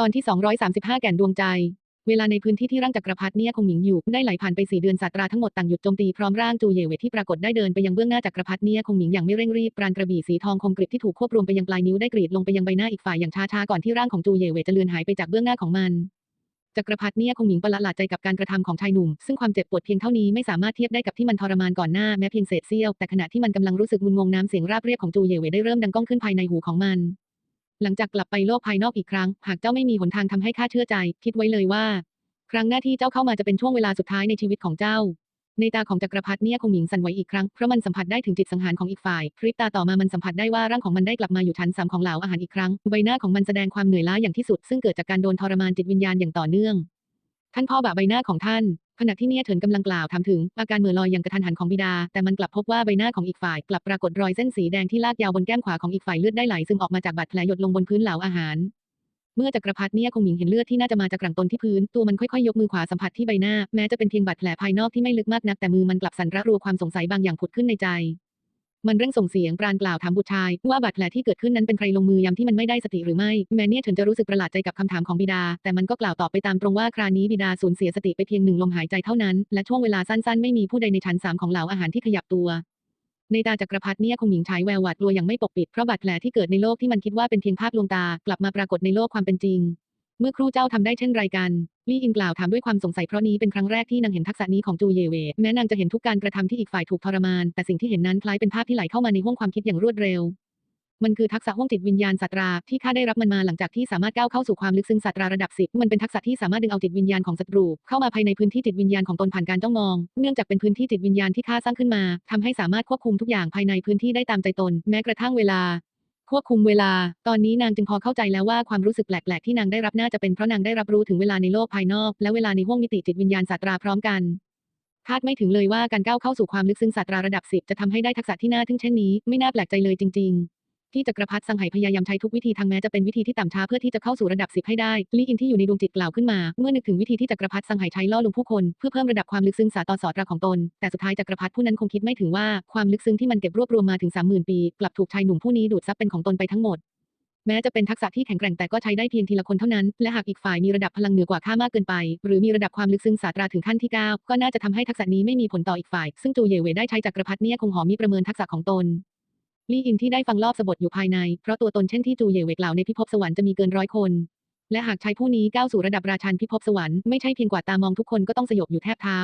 ตอนที่ 235 แก่นดวงใจ เวลาในพื้นที่ที่ร่างจักรพรรดิเนี่ยคงหมิงอยู่ ได้ไหลผ่านไปสี่เดือนศาตราทั้งหมดต่างหยุดโจมตีพร้อมร่างจูเยเวทที่ปรากฏได้เดินไปยังเบื้องหน้าจักรพรรดิเนี่ยคงหมิงอย่างไม่เร่งรีบปราณกระบี่สีทองคมกริบที่ถูกควบรวมไปยังปลายนิ้วได้กรีดลงไปยังใบหน้าอีกฝ่ายอย่างช้าๆก่อนที่ร่างของจูเย่เวจะเลือนหายไปจากเบื้องหน้าของมันจักรพรรดิเนี่ยคงหมิงประหลาดใจกับการกระทำของชายหนุ่ม ซึ่งความเจ็บปวดเพียงเท่านี้ไม่สามารถเทียบได้กับที่มันทรมานก่อนหน้าแม้เพียงเศษเสี้ยวแต่ขณะที่มันกำลังรู้สึกงุนงงน้ำเสียงราบเรียบของจูเยเวได้เริ่มดังก้องขึ้นภายในหูของมัน หลังจากกลับไปโลกภายนอกอีกครั้ง หากเจ้าไม่มีหนทางทำให้ข้าเชื่อใจ คิดไว้เลยว่า ครั้งหน้าที่เจ้าเข้ามาจะเป็นช่วงเวลาสุดท้ายในชีวิตของเจ้า ในตาของจักรพรรดิเนี่ยคงหมิงสั่นไหวอีกครั้ง เพราะมันสัมผัสได้ถึงจิตสังหารของอีกฝ่าย พริบตาต่อมามันสัมผัสได้ว่าร่างของมันได้กลับมาอยู่ชั้นสามของเหลาอาหารอีกครั้ง ใบหน้าของมันแสดงความเหนื่อยล้าอย่างที่สุด ซึ่งเกิดจากการโดนทรมานจิตวิญญาณอย่างต่อเนื่อง ท่านพ่อบะใบหน้าของท่าน ขณะที่เนี่ยเถินกำลังกล่าวถามถึง อาการเหมือลอยอย่างกระทันหันของบิดา แต่มันกลับพบว่าใบหน้าของอีกฝ่าย กลับปรากฏรอยเส้นสีแดงที่ลากยาวบนแก้มขวาของอีกฝ่ายเลือดได้ไหลซึมออกมาจากบาดแผลหยดลงบนพื้นเหลาอาหาร เมื่อจักรพรรดิเนี่ยคงหมิงเห็นเลือดที่น่าจะมาจากกลังตนที่พื้น ตัวมันค่อยๆยกมือขวาสัมผัสที่ใบหน้า แม้จะเป็นเพียงบาดแผลภายนอกที่ไม่ลึกมากนักแต่มือมันกลับสั่นระรัวความสงสัยบางอย่างผุดขึ้นในใจ มันเร่งส่งเสียงปราณกล่าวถามบุตรชาย ว่าบาดแผลที่เกิดขึ้นนั้นเป็นใครลงมือยามที่มันไม่ได้สติหรือไม่ แม้เนี่ยถึงจะรู้สึกประหลาดใจกับคำถามของบิดา แต่มันก็กล่าวตอบไปตามตรงว่าครานี้บิดาสูญเสียสติไปเพียงหนึ่งลมหายใจเท่านั้น และช่วงเวลาสั้นๆ ไม่มีผู้ใดในชั้นสามของเหล่าอาหารที่ขยับตัวในตาจักรพรรดิเนี่ยคงหมิงฉายแววหวาดกลัวอย่างไม่ปกปิดเพราะบาดแผลที่เกิดในโลกที่มันคิดว่าเป็นเพียงภาพลวงตากลับมาปรากฏในโลกความเป็นจริง เมื่อครู่เจ้าทำได้เช่นไรกันลี่อินกล่าวถามด้วยความสงสัยเพราะนี้เป็นครั้งแรกที่นางเห็นทักษะนี้ของจูเยเว แม้นางจะเห็นทุกการกระทำที่อีกฝ่ายถูกทรมาน แต่สิ่งที่เห็นนั้นคล้ายเป็นภาพที่ไหลเข้ามาในห้วงความคิดอย่างรวดเร็ว มันคือทักษะห้วงจิตวิญญาณสัตราที่ข้าได้รับมันมาหลังจากที่สามารถก้าวเข้าสู่ความลึกซึ้งสัตราระดับสิบมันเป็นทักษะที่สามารถดึงเอาจิตวิญญาณของศัตรู เข้ามาภายในพื้นที่จิตวิญญาณของตนผ่านการจ้องมอง เนื่องจากเป็นพื้นที่จิตวิญญาณที่ข้าสร้างขึ้นมาทำให้สามารถควบคุมทุกอย่างภายในพื้นที่ได้ตามใจตน แม้กระทั่งเวลา ควบคุมเวลา ตอนนี้นางจึงพอเข้าใจแล้วว่าความรู้สึกแปลก ๆ ที่นางได้รับน่าจะเป็นเพราะนางได้รับรู้ถึงเวลาในโลกภายนอก และเวลาในห้วงมิติจิตวิญญาณสัตราพร้อมกันคาดไม่ถึงเลยว่าการก้าวเข้าสู่ความลึกซึ้งศาสตราระดับสิบจะทำให้ได้ทักษะที่น่าทึ่งเช่นนี้ ไม่น่าแปลกใจเลยจริง ๆ ที่จักรพรรดิสังไหพยายามใช้ทุกวิธีทางแม้จะเป็นวิธีที่ต่ำช้าเพื่อที่จะเข้าสู่ระดับสิบให้ได้ลี่อินที่อยู่ในดวงจิตกล่าวขึ้นมา เมื่อนึกถึงวิธีที่จักรพรรดิสังไหใช้ล่อลวงผู้คนเพื่อเพิ่มระดับความลึกซึ้งสาตอนสอดราของตน แต่สุดท้ายจักรพรรดิผู้นั้นคงคิดไม่ถึงว่าความลึกซึ้งที่มันเก็บรวบรวมมาถึงสามหมื่นปีกลับถูกชายหนุ่มผู้นี้ดูดซับเป็นของตนไปทั้งหมดแม้จะเป็นทักษะที่แข็งแกร่งแต่ก็ใช้ได้เพียงทีละคนเท่านั้น และหากอีกฝ่ายมีระดับพลังเหนือกว่าข้ามากเกินไป หรือมีระดับความลึกซึ้งศาสตราถึงขั้นที่ 9 ก็น่าจะทำให้ทักษะนี้ไม่มีผลต่ออีกฝ่าย ซึ่งจูเยเวได้ใช้จักรพรรดิเนี่ยคงหอมีประเมินทักษะของตน ลี่อินที่ได้ฟังรอบสบทอยู่ภายใน เพราะตัวตนเช่นที่จูเย่เวกล่าวในพิภพสวรรค์จะมีเกินร้อยคน และหากชายผู้นี้ก้าวสู่ระดับราชันพิภพสวรรค์ไม่ใช่เพียงกว่าตามองทุกคนก็ต้องสยบอยู่แทบเท้า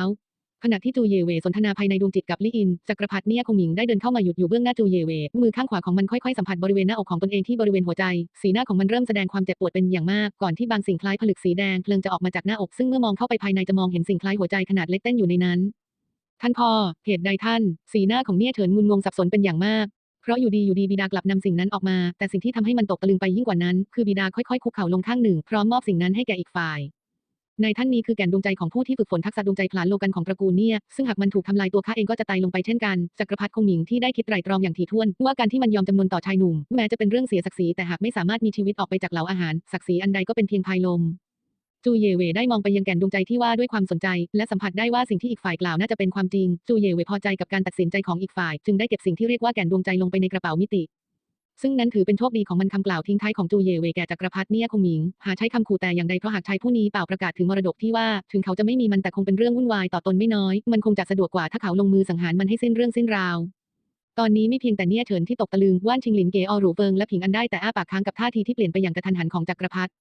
ขณะที่จูเยเวสนทนาภายในดวงจิตกับลี่อินจักรพรรดิเนี่ยคงหมิงได้เดินเข้ามาหยุดอยู่เบื้องหน้าจูเยเวมือข้างขวาของมันค่อยๆสัมผัสบริเวณหน้าอกของตนเองที่บริเวณหัวใจ สีหน้าของมันเริ่มแสดงความเจ็บปวดเป็นอย่างมาก ก่อนที่บางสิ่งคล้ายผลึกสีแดงเพลิงจะออกมาจากหน้าอกซึ่งเมื่อมองเข้าไปภายในจะมองเห็นสิ่งคล้ายหัวใจขนาดเล็กเต้นอยู่ในนั้น ท่านพ่อเหตุใดท่าน สีหน้าของเนี่ยเถินงุนงงสับสนเป็นอย่างมาก เพราะอยู่ดีอยู่ดีบิดากลับนำสิ่งนั้นออกมา แต่สิ่งที่ทำให้มันตกตะลึงไปยิ่งกว่านั้น คือบิดาค่อยๆคุกเข่าลงข้างหนึ่ง พร้อมมอบสิ่งนั้นให้แก่อีกฝ่ายในท่านนี้คือแก่นดวงใจของผู้ที่ฝึกฝนทักษะดวงใจพลานโลกันของตระกูลเนี่ย ซึ่งหากมันถูกทำลายตัวข้าเองก็จะตายลงไปเช่นกัน จักรพรรดิคงหมิงที่ได้คิดไตร่ตรองอย่างถี่ถ้วน ว่าการที่มันยอมจำนนต่อชายหนุ่ม แม้จะเป็นเรื่องเสียศักดิ์ศรีแต่หากไม่สามารถมีชีวิตออกไปจากเหล่าอาหาร ศักดิ์ศรีอันใดก็เป็นเพียงภายลม จูเย่เว่ได้มองไปยังแก่นดวงใจที่ว่าด้วยความสนใจ และสัมผัสได้ว่าสิ่งที่อีกฝ่ายกล่าวน่าจะเป็นความจริง จูเย่เว่พอใจกับการตัดสินใจของอีกฝ่าย จึงได้เก็บสิ่งที่เรียกว่าแก่นดวงใจลงไปในกระเป๋ามิติ ซึ่งนั้นถือเป็นโชคดีของมันคำกล่าวทิ้งท้ายของจูเย่เว่แก่จักรพรรดิเนี่ยคงหมิง หาใช้คำขู่แต่อย่างใดเพราะหากชายผู้นี้เป่าประกาศถึงมรดกที่ว่า ถึงเขาจะไม่มีมันแต่คงเป็นเรื่องวุ่นวายต่อตนไม่น้อย มันคงจะสะดวกกว่าถ้าเขาลงมือสังหารมันให้สิ้นเรื่องสิ้นราวตอนนี้ไม่เพียงแต่เนี่ยเฉินที่ตกตะลึงว่านชิงหลินเกออหรูเฟิงและผิงอันได้แต่อ้าปากค้างกับท่าทีที่เปลี่ยนไปอย่างกระทันหันของจักรพรรดิ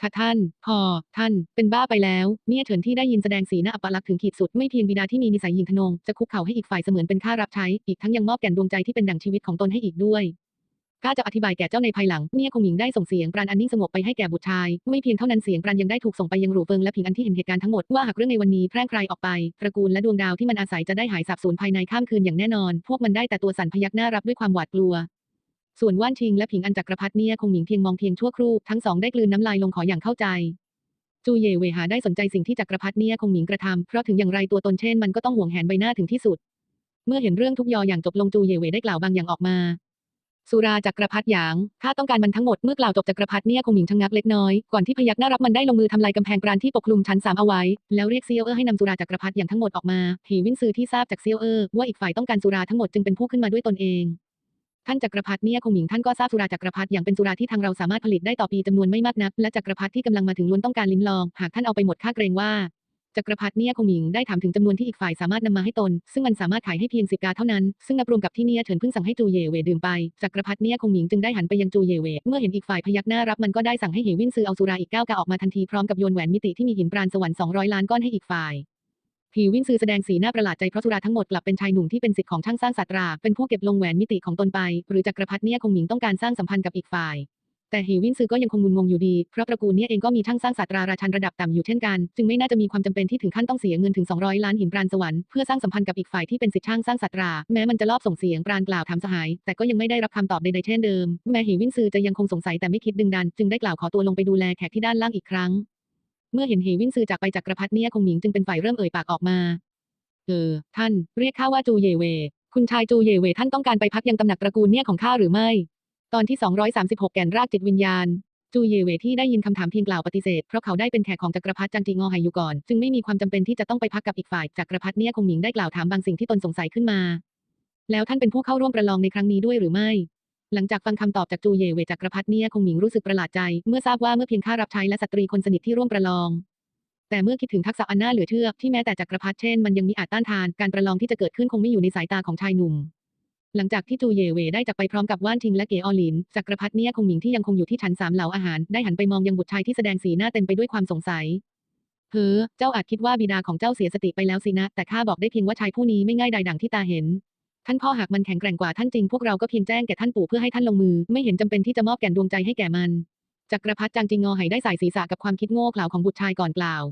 ค่ะท่าน พอ ท่าน เป็นบ้าไปแล้ว เนี่ยเฉินที่ได้ยินแสดงสีหน้าอัปลักษณ์ถึงขีดสุด ไม่เพียงบิดาที่มีนิสัยหยิงทะนง จะคุกเข่าให้อีกฝ่ายเสมือนเป็นข้ารับใช้ อีกทั้งยังมอบแก่นดวงใจที่เป็นดั่งชีวิตของตนให้อีกด้วยข้าจะอธิบายแก่เจ้าในภายหลัง เนี่ยคงหมิงได้ส่งเสียงปราณอันนิ่งสงบไปให้แก่บุตรชาย ไม่เพียงเท่านั้นเสียงปราณยังได้ถูกส่งไปยังหรูเฟิงและผิงอันที่เห็นเหตุการณ์ทั้งหมดว่าหากเรื่องในวันนี้แพร่งพรายออกไป ตระกูลและดวงดาวที่มันอาศัยจะได้หายสาบสูญภายในข้ามคืนอย่างแน่นอน พวกมันได้แต่ตัวสั่นพยักหน้ารับด้วยความหวาดกลัว ส่วนว่านชิงและผิงอันจักรพรรดิเนี่ยคงหมิงเพียงมองเพียงชั่วครู่ทั้งสองได้กลืนน้ำลายลงขออย่างเข้าใจจูเย่เวหาได้สนใจสิ่งที่จักรพรรดิเนี่ยคงหมิงกระทำเพราะถึงอย่างไรตัวตนเช่นมันก็ต้องห่วงแหนใบหน้าถึงที่สุด เมื่อเห็นเรื่องทุกยออย่างจบลงจูเย่เวได้กล่าวบางอย่างออกมา สุราจักรพรรดิหยางข้าต้องการมันทั้งหมดเมื่อกล่าวจบจักรพรรดิเนี่ยคงหมิงชะงักเล็กน้อยก่อนที่พยักหน้ารับมันได้ลงมือทำลายกำแพงปราณที่ปกคลุมชั้นสามเอาไว้แล้วเรียกเซียวเออร์ให้นำสุราจักรพรรดิอย่างทั้งหมดออกมาหีวินซือที่ทราบจากเซียวเออว่าอีกฝ่ายต้องการสุราทั้งหมดจึงเป็นผู้ขึ้นมาด้วยตนเอง ท่านจักรพรรดิเนี่ยคงหมิงท่านก็ทราบสุราจักรพรรดิอย่างเป็นสุราที่ทางเราสามารถผลิตได้ต่อปีจำนวนไม่มากนัก และจักรพรรดิที่กำลังมาถึงล้วนต้องการลิ้มลอง หากท่านเอาไปหมดค่าเกรงว่าจักรพรรดิเนี่ยคงหมิงได้ถามถึงจำนวนที่อีกฝ่ายสามารถนำมาให้ตน ซึ่งมันสามารถขายให้เพียงสิบกาเท่านั้น ซึ่งนับรวมกับที่เนี่ยเฉินเพิ่งสั่งให้จูเย่เว่ดื่มไป จักรพรรดิเนี่ยคงหมิงจึงได้หันไปยังจูเย่เว่เมื่อเห็นอีกฝ่ายพยักหน้ารับมันก็ได้สั่งให้เหวินซื้อเอาสุราอีกเก้ากาออกมาทันทีพร้อมกับโยนแหวนมิติที่มีหินปราณสวรรค์200ล้านก้อนให้อีกฝ่าย ผีวินซือแสดงสีหน้าประหลาดใจเพราะสุราทั้งหมดกลับเป็นชายหนุ่มที่เป็นสิทธิ์ของช่างสร้างสัตรา เป็นผู้เก็บลงแหวนมิติของตนไป หรือจักรพรรดิเนี่ยคงหมิงต้องการสร้างสัมพันธ์กับอีกฝ่าย แต่หีวินซือก็ยังคงงุนงงอยู่ดี เพราะตระกูลเนี่ยเองก็มีช่างสร้างสัตราราชันระดับต่ำอยู่เช่นกัน จึงไม่น่าจะมีความจำเป็นที่ถึงขั้นต้องเสียเงินถึง 200 ล้านหินปราณสวรรค์เพื่อสร้างสัมพันธ์กับอีกฝ่ายที่เป็นสิทธิ์ช่างสร้างสัตรา แม้มันจะลอบส่งเสียงปราณกล่าวถามสหาย แต่ก็ยังไม่ได้รับคำตอบใดๆเช่นเดิม แม้หีวินซือจะยังคงสงสัยแต่ไม่คิดดึงดัน จึงได้กล่าวขอตัวลงไปดูแลแขกที่ด้านล่างอีกครั้ง เมื่อเห็นเหวินซือจากไปจักรพรรดิเนี่ยคงหมิงจึงเป็นฝ่ายเริ่มเอ่ยปากออกมา เออ ท่าน เรียกข้าว่าจูเยเว คุณชายจูเยเวท่านต้องการไปพักยังตำหนักตระกูลเนี่ยของข้าหรือไม่ ตอนที่ 236 แก่นรากจิตวิญญาณ จูเยเวที่ได้ยินคำถามเพียงกล่าวปฏิเสธ เพราะเขาได้เป็นแขกของจักรพรรดิจังจีงอไฮอยู่ก่อน จึงไม่มีความจำเป็นที่จะต้องไปพักกับอีกฝ่ายจักรพรรดิเนี่ยคงหมิงได้กล่าวถามบางสิ่งที่ตนสงสัยขึ้นมา แล้วท่านเป็นผู้เข้าร่วมประลองในครั้งนี้ด้วยหรือไม่ หลังจากฟังคำตอบจากจูเยเวจักรพรรดิเนี่ยคงหมิงรู้สึกประหลาดใจ เมื่อทราบว่าเมื่อเพียงข้ารับใช้และสตรีคนสนิทที่ร่วมประลอง แต่เมื่อคิดถึงทักษะอันน่าเหลือเชื่อที่แม้แต่จักรพรรดิเช่นมันยังมีอาจต้านทานการประลองที่จะเกิดขึ้นคงไม่อยู่ในสายตาของชายหนุ่ม หลังจากที่จูเยเวได้จากไปพร้อมกับว่านทิงและเกออลินจักรพรรดิเนี่ยคงหมิงที่ยังคงอยู่ที่ชั้นสามเหล่าอาหารได้หันไปมองยังบุตรชายที่แสดงสีหน้าเต็มไปด้วยความสงสัยเฮ้อเจ้าอาจคิดว่าบิดาของเจ้าเสียสติไปแล้วสินะ แต่ข้าบอกได้เพียงว่าชายผู้นี้ไม่ง่ายใดดังที่ตาเห็น ท่านพ่อหากมันแข็งแกร่งกว่าท่านจริงพวกเราก็เพียงแจ้งแก่ท่านปู่เพื่อให้ท่านลงมือ ไม่เห็นจำเป็นที่จะมอบแก่นดวงใจให้แก่มันจักรพรรดิจางจิงงอไหได้สายศีรษะกับความคิดโง่เขลาของบุตรชายก่อนกล่าว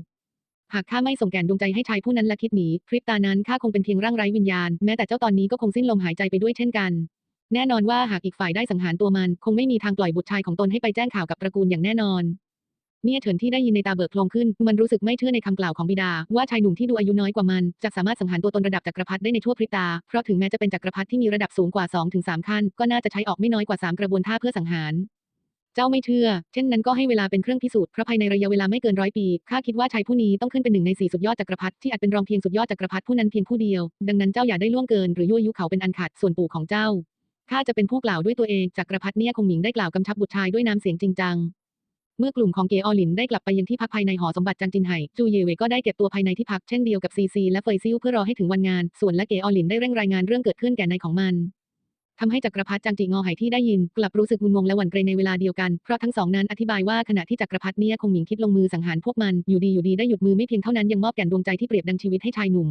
หากข้าไม่ส่งแก่นดวงใจให้ชายผู้นั้นและคิดหนีพริบตานั้นข้าคงเป็นเพียงร่างไร้วิญญาณแม้แต่เจ้าตอนนี้ก็คงสิ้นลมหายใจไปด้วยเช่นกัน แน่นอนว่าหากอีกฝ่ายได้สังหารตัวมัน คงไม่มีทางปล่อยบุตรชายของตนให้ไปแจ้งข่าวกับตระกูลอย่างแน่นอน เนี่ยเฉินที่ได้ยินในตาเบิกโพลงขึ้น มันรู้สึกไม่เชื่อในคำกล่าวของบิดา ว่าชายหนุ่มที่ดูอายุน้อยกว่ามันจะสามารถสังหารตัวตนระดับจักรพรรดิได้ในชั่วพริบตา เพราะถึงแม้จะเป็นจักรพรรดิที่มีระดับสูงกว่า2ถึงขั้น ก็น่าจะใช้ออกไม่น้อยกว่า 3 กระบวนท่าเพื่อสังหารเจ้าไม่เชื่อ เช่นนั้นก็ให้เวลาเป็นเครื่องพิสูจน์ เพราะภายในระยะเวลาไม่เกินร้อยปี ข้าคิดว่าชายผู้นี้ต้องขึ้นเป็นหนึ่งในสี่สุดยอดจักรพรรดิที่อาจเป็นรองเพียงสุดยอดจักรพรรดิผู้นั้นเพียงผู้เดียว ดังนั้นเจ้าอย่าได้ล่วงเกินหรือยั่วยุเขาเป็นอันขาด ส่วนปู่ของเจ้า ข้าจะเป็นผู้กล่าวด้วยตัวเอง จักรพรรดิเนี่ยคงหมิงได้กล่าวกำชับบุตรชายด้วยน้ำเสียงจริงจัง เมื่อกลุ่มของเกออหลินได้กลับไปยังที่พักภายในหอสมบัติจังจินไห่จูเยเวก็ได้เก็บตัวภายในที่พักเช่นเดียวกับซีซีและเฟยซิ่วเพื่อรอให้ถึงวันงาน ส่วนและเกออหลินได้เร่งรายงานเรื่องเกิดขึ้นแก่นายของมันทำให้จักรพรรดิจังจิงอไหที่ได้ยิน กลับรู้สึกงุนงงและหวั่นเกรงในเวลาเดียวกัน เพราะทั้งสองนั้นอธิบายว่าขณะที่จักรพรรดิเนี่ยคงหมิงคิดลงมือสังหารพวกมันอยู่ดีอยู่ดีได้หยุดมือไม่เพียงเท่านั้นยังมอบแก่นดวงใจที่เปรียบดังชีวิตให้ชายหนุ่ม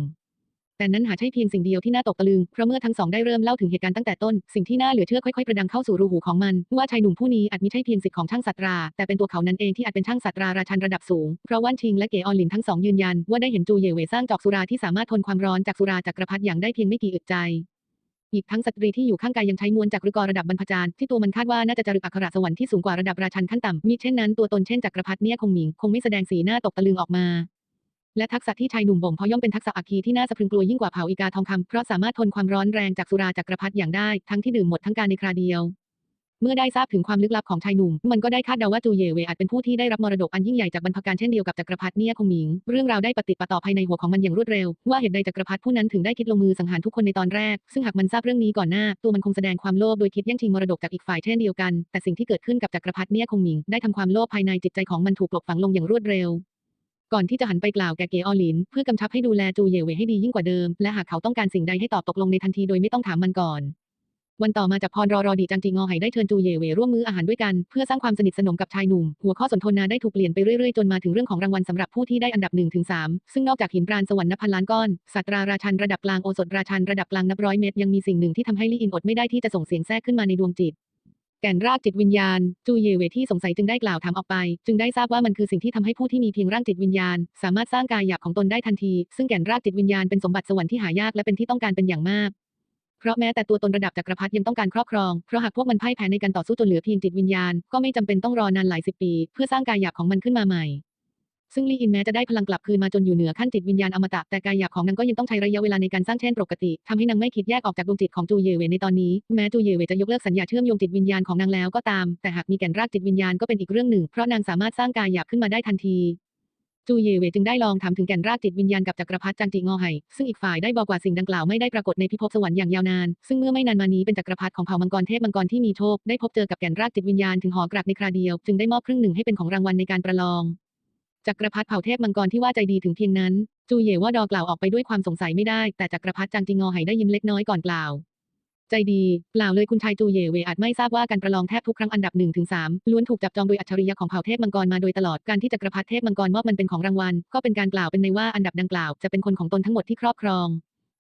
แต่นั้นหาใช่เพียงสิ่งเดียวที่น่าตกตะลึง เพราะเมื่อทั้งสองได้เริ่มเล่าถึงเหตุการณ์ตั้งแต่ต้น สิ่งที่น่าเหลือเชื่อค่อยๆประดังเข้าสู่รูหูของมัน ว่าชายหนุ่มผู้นี้อาจมิใช่เพียงสิทธิ์ของช่างสัตรา แต่เป็นตัวเขานั้นเองที่อาจเป็นช่างสัตราราชันระดับสูง เพราะว่านชิงและเก๋ออหลินทั้งสองยืนยันว่าได้เห็นจูเย่เว่สร้างจอกสุราที่สามารถทนความร้อนจากสุราจักรพรรดิอย่างได้เพียงไม่กี่อึดใจอีกทั้งสตรีที่อยู่ข้างกายยังใช้มวลจากฤกรระดับบรรพจารย์ที่ตัวมันคาดว่าน่าจะจารึกอักขระสวรรค์ที่สูงกว่าระดับราชันขั้นต่ำมิเช่นนั้นตัวตนเช่นจักรพรรดิเนี่ยคงหมิง คงไม่แสดงสีหน้าตกตะลึงออกมา และทักษะที่ชายหนุ่มบ่มเพาะย่อมเป็นทักษะอัคคีที่น่าสะพรึงกลัวยิ่งกว่าเผาอีกาทองคำเพราะสามารถทนความร้อนแรงจากสุราจักรพรรดิอย่างได้ ทั้งที่ดื่มหมดทั้งการในคราเดียว เมื่อได้ทราบถึงความลึกลับของชายหนุ่ม มันก็ได้คาดเดาว่าจูเยเวอาจเป็นผู้ที่ได้รับมรดกอันยิ่งใหญ่จากบรรพการเช่นเดียวกับจักรพรรดิเนี่ยคงหมิง เรื่องราวได้ปฏิปต่อภายในหัวของมันอย่างรวดเร็ว ว่าเหตุใดจักรพรรดิผู้นั้นถึงได้คิดลงมือสังหารทุกคนในตอนแรก ซึ่งหากมันทราบเรื่องนี้ก่อนหน้า ตัวมันคงแสดงความโลภโดยคิดแย่งชิงมรดกจากอีกฝ่ายเช่นเดียวกัน แต่สิ่งที่เกิดขึ้นกับจักรพรรดิเนี่ยคงหมิงได้ทำความโลภภายในจิตใจของมันถูกกลบฝังลงอย่างรวดเร็ว ก่อนที่จะหันไปกล่าวแก่เกออลิน เพื่อกำชับให้ดูแลจูเย่เว่ให้ดียิ่งกว่าเดิม และหากเขาต้องการสิ่งใดให้ตอบตกลงในทันทีโดยไม่ต้องถามมันก่อน วันต่อมาจากพรรอรอดีจังจีงอไหได้เชิญจูเย่เว่ร่วมมื้ออาหารด้วยกัน เพื่อสร้างความสนิทสนมกับชายหนุ่ม หัวข้อสนทนาได้ถูกเปลี่ยนไปเรื่อยๆ จนมาถึงเรื่องของรางวัลสำหรับผู้ที่ได้อันดับ1นถึงสซึ่งนอกจากหินปราณสวรรค์นับพันล้านก้อนสัตราราชันระดับกลางโอสถราชันระดับกลางนับร้อยเมตรยังมีสิ่งหนึ่งที่ทำให้ลี่อินอดไม่ได้ที่จะส่งเสียงแทรกขึ้นมาในดวงจิต แก่นรากจิตวิญญาณ จูเยเวที่สงสัยจึงได้กล่าวถามออกไป จึงได้ทราบว่ามันคือสิ่งที่ทำให้ผู้ที่มีเพียงร่างจิตวิญญาณ สามารถสร้างกายหยาบของตนได้ทันที ซึ่งแก่นรากจิตวิญญาณเป็นสมบัติสวรรค์ที่หายากและเป็นที่ต้องการเป็นอย่างมาก เพราะแม้แต่ตัวตนระดับจักรพรรดิยังต้องการครอบครอง เพราะหากพวกมันพ่ายแพ้ในการต่อสู้จนเหลือเพียงจิตวิญญาณ ก็ไม่จำเป็นต้องรอนานหลายสิบปี เพื่อสร้างกายหยาบของมันขึ้นมาใหม่ ซึ่งลี่อินแม้จะได้พลังกลับคืนมาจนอยู่เหนือขั้นจิตวิญญาณอมตะแต่กายหยาบของนางก็ยังต้องใช้ระยะเวลาในการสร้างเช่นปกติทำให้นางไม่คิดแยกออกจากดวงจิตของจูเยเวในตอนนี้แม้จูเยเวจะยกเลิกสัญญาเชื่อมโยงจิตวิญญาณของนางแล้วก็ตาม แต่หากมีแก่นรากจิตวิญญาณก็เป็นอีกเรื่องหนึ่งเพราะนางสามารถสร้างกายหยาบขึ้นมาได้ทันทีจูเยเวจึงได้ลองถามถึงแก่นรากจิตวิญญาณกับจักรพรรดิจางจิงอไห่ซึ่งอีกฝ่ายได้บอกว่าสิ่งดังกล่าวไม่ได้ปรากฏในพิภพสวรรค์อย่างยาวนาน ซึ่งเมื่อไม่นานมานี้เป็นจักรพรรดิของเผ่ามังกรเทพมังกรที่มีโชคได้พบเจอกับแก่นรากจิตวิญญาณถึงหอกราบในคราเดียว จึงได้มอบครึ่งหนึ่งให้เป็นของรางวัลในการประลอง จักรพรรดิเผ่าเทพมังกรที่ว่าใจดีถึงเพียงนั้น จูเย่ว่าดอกล่าวออกไปด้วยความสงสัยไม่ได้ แต่จักรพรรดิจางจิงงอไห่ได้ยิ้มเล็กน้อยก่อนกล่าว ใจดีเปล่าเลยคุณชายจูเย่เวอาจไม่ทราบว่าการประลองแทบทุกครั้งอันดับ1นถึงสามล้วนถูกจับจองโดยอัจฉริยะของเผ่าเทพมังกรมาโดยตลอดการที่จักรพรรดิเทพมังกรมอบมันเป็นของรางวัล ก็เป็นการกล่าวเป็นในว่าอันดับดังกล่าวจะเป็นคนของตนทั้งหมดที่ครอบครอง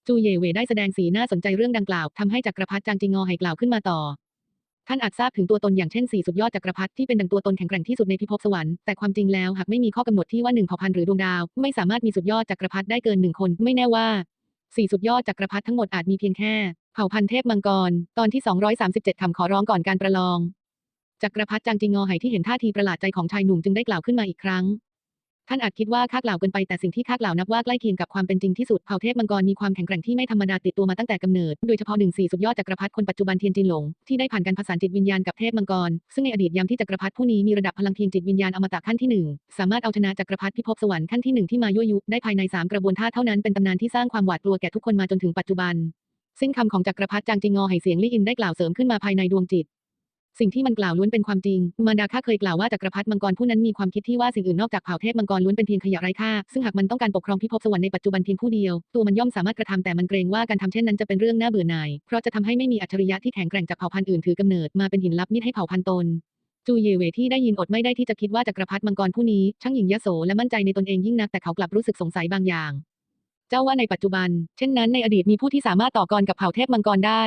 จูเย่เวได้แสดงสีหน้าสนใจเรื่องดังกล่าวทำให้จักรพรรดิจางจิงงอไห่กล่าวขึ้นมาต่อ ท่านอาจทราบถึงตัวตนอย่างเช่นสี่สุดยอดจักรพรรดิที่เป็นดังตัวตนแข็งแกร่งที่สุดในพิภพสวรรค์แต่ความจริงแล้วหากไม่มีข้อกำหนดที่ว่าหนึ่งเผ่าพันธุ์หรือดวงดาว ไม่สามารถมีสุดยอดจักรพรรดิได้เกินหนึ่งคน ไม่แน่ว่าสี่สุดยอดจักรพรรดิทั้งหมดอาจมีเพียงแค่เผ่าพันธุ์เทพมังกร ตอนที่ 237คำขอร้องก่อนการประลองจักรพรรดิจางจิงงอไหที่เห็นท่าทีประหลาดใจของชายหนุ่มจึงได้กล่าวขึ้นมาอีกครั้ง ท่านอาจคิดว่าข้ากล่าเกินไปแต่สิ่งที่ข้ากล่านับว่าใกล้เคียงกับความเป็นจริงที่สุดเผ่าเทพมังกรมีความแข็งแกร่งที่ไม่ธรรมดาติดตัวมาตั้งแต่กำเนิด โดยเฉพาะหนึ่งสี่สุดยอดจักรพรรดิคนปัจจุบันเทียนจินหลง ที่ได้ผ่านการผสานจิตวิญญาณกับเทพมังกร ซึ่งในอดีตยามที่จักรพรรดิผู้นี้มีระดับพลังเพียงจิตวิญญาณอมตะขั้นที่หนึ่งสามารถเอาชนะจักรพรรดิพิภพสวรรค์ขั้นที่หนึ่งที่มายั่วยุได้ภายในสามกระบวนท่าเท่านั้นเป็นตำนานที่สร้างความหวาดกลัวแก่ทุกคนมาจนถึงปัจจุบันสิ้นคำของจักรพรรดิจางจิงงอไหเสียงลี่อินได้กล่าวเสริมขึ้นมาภายในดวงจิต สิ่งที่มันกล่าวล้วนเป็นความจริง มารดาข้าเคยกล่าวว่าจักรพรรดิมังกรผู้นั้นมีความคิดที่ว่าสิ่งอื่นนอกจากเผ่าเทพมังกรล้วนเป็นเพียงขยะไร้ค่า ซึ่งหากมันต้องการปกครองพิภพสวรรค์ในปัจจุบันเพียงผู้เดียว ตัวมันย่อมสามารถกระทำแต่มันเกรงว่าการทำเช่นนั้นจะเป็นเรื่องน่าเบื่อหน่าย เพราะจะทำให้ไม่มีอัจฉริยะที่แข็งแกร่งจากเผ่าพันธุ์อื่นถือกำเนิดมาเป็นหินลับมิดให้เผ่าพันธุ์ตนจูเยเวที่ได้ยินอดไม่ได้ที่จะคิดว่าจักรพรรดิมังกรผู้นี้ช่างหยิ่งยโสและมั่นใจในตนเองยิ่งนักแต่เขากลับรู้สึกสงสัยบางอย่าง เจ้าว่าในปัจจุบัน เช่นนั้นในอดีตมีผู้ที่สามารถต่อกรกับเผ่าเทพมังกรได้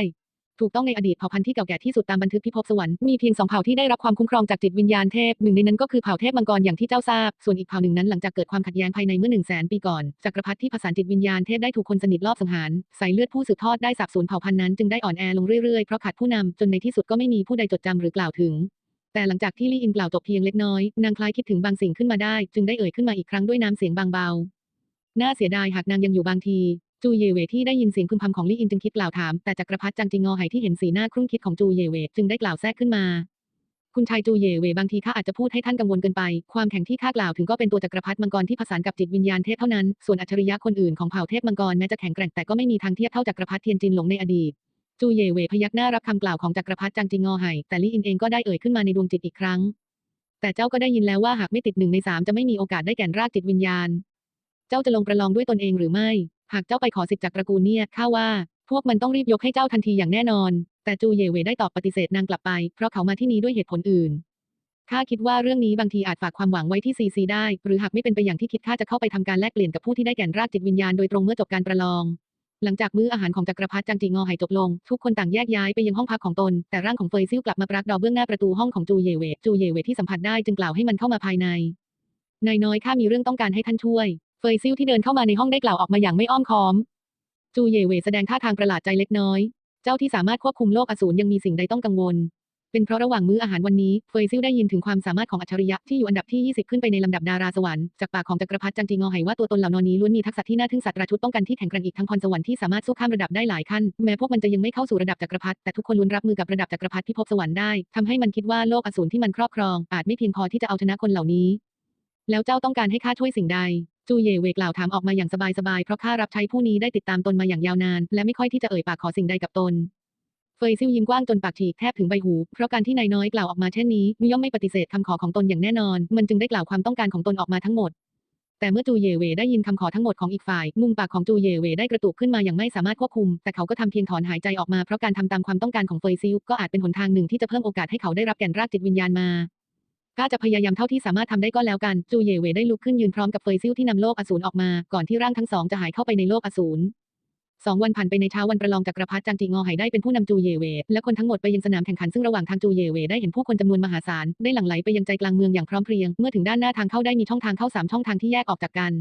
ถูกต้องในอดีตเผ่าพันธุ์ที่เก่าแก่ที่สุดตามบันทึกพิภพสวรรค์มีเพียงสองเผ่าที่ได้รับความคุ้มครองจากจิตวิญญาณเทพหนึ่งในนั้นก็คือเผ่าเทพมังกรอย่างที่เจ้าทราบ ส่วนอีกเผ่าหนึ่งนั้นหลังจากเกิดความขัดแย้งภายในเมื่อหนึ่งแสนปีก่อนจักรพรรดิที่ผสานจิตวิญญาณเทพได้ถูกคนสนิทลอบสังหารสายเลือดผู้สืบทอดได้สาบสูญเผ่าพันธุ์นั้นจึงได้อ่อนแอลงเรื่อยๆเพราะขาดผู้นำจนในที่สุดก็ไม่มีผู้ใดจดจำหรือกล่าวถึงแต่หลังจากที่ลี่อินกล่าวจบเพียงเล็กน้อย นางคล้ายคิดถึงบางสิ่งขึ้นมาได้ จึงได้เอ่ยขึ้นมาอีกครั้งด้วยน้ำเสียงบางเบา น่าเสียดายหากนางยังอยู่บางที จูเยเวที่ได้ยินเสียงพึมพำของลี่อินจึงคิดกล่าวถาม แต่จักรพรรดิจางจิงงอไหที่เห็นสีหน้าครุ่นคิดของจูเยเวจึงได้กล่าวแทรกขึ้นมา คุณชายจูเยเวบางทีข้าอาจจะพูดให้ท่านกังวลเกินไป ความแข็งที่ข้ากล่าวถึงก็เป็นตัวจักรพรรดิมังกรที่ผสานกับจิตวิญญาณเทพเท่านั้น ส่วนอัจฉริยะคนอื่นของเผ่าเทพมังกรแม้จะแข็งแกร่งแต่ก็ไม่มีทางเทียบเท่าจักรพรรดิเทียนจินหลงในอดีต จูเยเวพยักหน้ารับคำกล่าวของจักรพรรดิจางจิงงอไหแต่ลี่อินเองก็ได้เอ่ยขึ้นมาในดวงจิตอีกครั้ง แต่เจ้าก็ได้ยินแล้วว่าหากไม่ติดหนึ่งในสามจะไม่มีโอกาสได้แก่นรากจิตวิญญาณ เจ้าจะลงประลองด้วยตนเองหรือไม่ หากเจ้าไปขอสิทธิ์จากตระกูลเนี่ยข้าว่า พวกมันต้องรีบยกให้เจ้าทันทีอย่างแน่นอน แต่จูเยเวได้ตอบปฏิเสธนางกลับไป เพราะเขามาที่นี้ด้วยเหตุผลอื่นข้าคิดว่าเรื่องนี้บางทีอาจฝากความหวังไว้ที่ซีซีได้ หรือหากไม่เป็นไปอย่างที่คิดข้าจะเข้าไปทำการแลกเปลี่ยนกับผู้ที่ได้แก่นรากจิตวิญญาณโดยตรงเมื่อจบการประลอง หลังจากมื้ออาหารของจักรพรรดิจางจีงอไหจบลง ทุกคนต่างแยกย้ายไปยังห้องพักของตน แต่ร่างของเฟยซิ่วกลับมาปรากฏเบื้องหน้าประตูห้องของจูเยเวจูเยเวที่สัมผัสได้จึงกล่าวให้มันเข้ามาภายในนายน้อยข้ามีเรื่องต้องการให้ท่านช่วย ยซิ่วที่เดินเข้ามาในห้องได้กล่าวออกมาอย่างไม่อ้อมค้อม จูเยเวแสดงท่าทางประหลาดใจเล็กน้อย เจ้าที่สามารถควบคุมโลกอสูรยังมีสิ่งใดต้องกังวล เป็นเพราะระหว่างมื้ออาหารวันนี้เฟยซิ่วได้ยินถึงความสามารถของอัจฉริยะที่อยู่อันดับที่ 20 ขึ้นไปในลำดับดาราสวรรค์จากปากของจักรพรรดิจังจีงอไหว่าตัวตนเหล่านอนนี้ล้วนมีทักษะที่น่าทึ่งสัตว์ราชุดป้องกันที่แข็งแกร่งอีกทั้งพรสวรรค์ที่สามารถสู้ข้ามระดับได้หลายขั้นแม้พวกมันจะยังไม่เข้าสู่ระดับจักรพรรดิแต่ทุกคนล้วนรับมือกับระดับจักรพรรดิที่พบสวรรค์ได้ทำให้มันคิดว่าโลกอสูรที่มันครอบครองอาจไม่เพียงพอที่จะเอาชนะคนเหล่านี้แล้วเจ้าต้องการให้ข้าช่วยสิ่งใด จูเย่เวกล่าวถามออกมาอย่างสบายๆ เพราะข้ารับใช้ผู้นี้ได้ติดตามตนมาอย่างยาวนาน และไม่ค่อยที่จะเอ่ยปากขอสิ่งใดกับตน เฟยซิ่วยิ้มกว้างจนปากฉีกแทบถึงใบหู เพราะการที่นายน้อยกล่าวออกมาเช่นนี้มิย่อมไม่ปฏิเสธคำขอของตนอย่างแน่นอน มันจึงได้กล่าวความต้องการของตนออกมาทั้งหมด แต่เมื่อจูเยเวได้ยินคำขอทั้งหมดของอีกฝ่าย มุมปากของจูเยเวได้กระตุกขึ้นมาอย่างไม่สามารถควบคุม แต่เขาก็ทำเพียงถอนหายใจออกมาเพราะการทำตามความต้องการของเฟยซิลก็อาจเป็นหนทางหนึ่งที่จะเพิ่มโอกาสให้เขาได้รับแก่นรากจิตวิญญาณมา ข้าจะพยายามเท่าที่สามารถทำได้ก็แล้วกัน จูเยเวได้ลุกขึ้นยืนพร้อมกับเฟยซิลที่นำโลกอสูรออกมา ก่อนที่ร่างทั้งสองจะหายเข้าไปในโลกอสูรสองวันผ่านไปในเช้าวันประลองจักรพรรดิจังจีงอไหได้เป็นผู้นำจูเยเว และคนทั้งหมดไปยังสนามแข่งขันซึ่งระหว่างทางจูเยเวได้เห็นผู้คนจำนวนมหาศาล ได้หลั่งไหลไปยังใจกลางเมืองอย่างพร้อมเพรียง เมื่อถึงด้านหน้าทางเข้าได้มีช่องทางเข้าสามช่องทางที่แยกออกจากกัน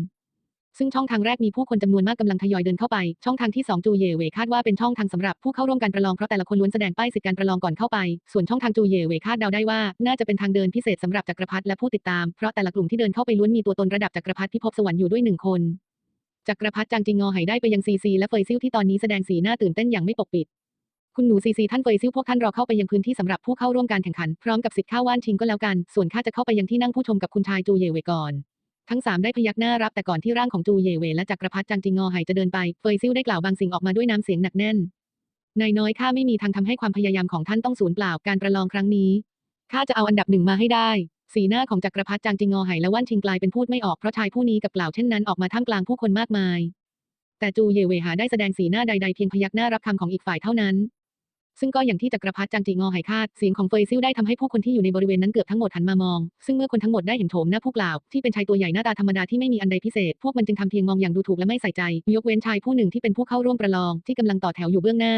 ซึ่งช่องทางแรกมีผู้คนจำนวนมากกำลังทยอยเดินเข้าไป ช่องทางที่ 2 จูเยเวคาดว่าเป็นช่องทางสำหรับผู้เข้าร่วมการประลองเพราะแต่ละคนล้วนแสดงป้ายสิทธิการประลองก่อนเข้าไป ส่วนช่องทางจูเยเวคาดเดาได้ว่า น่าจะเป็นทางเดินพิเศษสำหรับจักรพรรดิและผู้ติดตาม เพราะแต่ละกลุ่มที่เดินเข้าไปล้วนมีตัวตนระดับจักรพรรดิพิภพสวรรค์อยู่ด้วยหนึ่งคนจักรพรรดิจางจิงงอไหได้ไปยังซีซีและเฟยซิ่วที่ตอนนี้แสดงสีหน้าตื่นเต้นอย่างไม่ปกปิด คุณหนูซีซีท่านเฟยซิ่วพวกท่านรอเข้าไปยังพื้นที่สำหรับผู้เข้าร่วมการแข่งขัน พร้อมกับสิทธิ์ข้าวว่านชิงก็แล้วกัน ส่วนข้าจะเข้าไปยังที่นั่งผู้ชมกับคุณชายจูเยเวก่อน ทั้งสามได้พยักหน้ารับแต่ก่อนที่ร่างของจูเยเวและจักรพรรดิจางจิงงอไหจะเดินไปเฟยซิ่วได้กล่าวบางสิ่งออกมาด้วยน้ำเสียงหนักแน่นนายน้อยข้าไม่มีทางทำให้ความพยายามของท่านต้องสูญเปล่าการประลองครั้งนี้ข้าจะเอาอันดับหนึ่งมาให้ได้ สีหน้าของจักรพรรดิจางจิงงอไหและว่านชิงกลายเป็นพูดไม่ออกเพราะชายผู้นี้กับกล่าวเช่นนั้นออกมาท่ามกลางผู้คนมากมาย แต่จูเยเวหาได้แสดงสีหน้าใดๆเพียงพยักหน้ารับคำของอีกฝ่ายเท่านั้น ซึ่งก็อย่างที่จักรพรรดิจางจิงอไห่คาดเสียงของเฟยซิ่วได้ทำให้ผู้คนที่อยู่ในบริเวณนั้นเกือบทั้งหมดหันมามอง ซึ่งเมื่อคนทั้งหมดได้เห็นโฉมหน้าผู้กล่าวที่เป็นชายตัวใหญ่หน้าตาธรรมดาที่ไม่มีอันใดพิเศษ พวกมันจึงทำเพียงมองอย่างดูถูกและไม่ใส่ใจ ยกเว้นชายผู้หนึ่งที่เป็นผู้เข้าร่วมประลองที่กำลังต่อแถวอยู่เบื้องหน้า